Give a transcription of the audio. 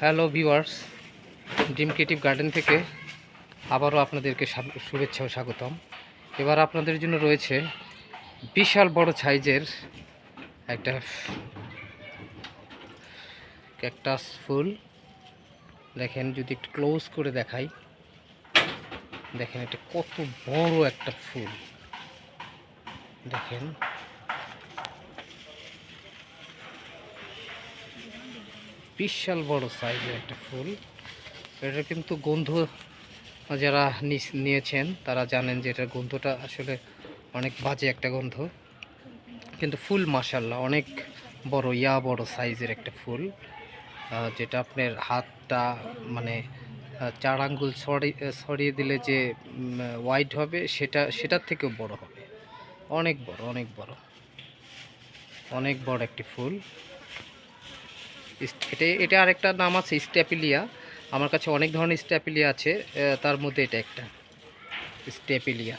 Hello viewers dream creative garden থেকে আবারও আপনাদেরকে শুভেচ্ছা ও স্বাগতম। এবার আপনাদের জন্য রয়েছে বিশাল বড় সাইজের একটা ক্যাকটাস ফুল। দেখেন, যদি একটু ক্লোজ করে দেখাই, দেখেন এটা কত বড় একটা ফুল। দেখেন বিশাল বড় সাইজের একটা ফুল। এটা কিন্তু গন্ধ যারা নিয়েছেন, তারা জানেন যে এটার গন্ধটা আসলে অনেক বাজে একটা গন্ধ। কিন্তু ফুল মাসাল্লাহ অনেক বড়, ইয়া বড় সাইজের একটা ফুল। যেটা আপনার হাতটা মানে চার আঙ্গুল ছড়িয়ে দিলে যে ওয়াইড হবে, সেটা, সেটার থেকেও বড় হবে। অনেক বড় অনেক বড়। অনেক বড় একটি ফুল। এটা এটা আরেকটা নাম আছে, স্ট্যাপিলিয়া। আমার কাছে অনেক ধরনের স্ট্যাপিলিয়া আছে তার মধ্যে এটা একটা, স্ট্যাপিলিয়া।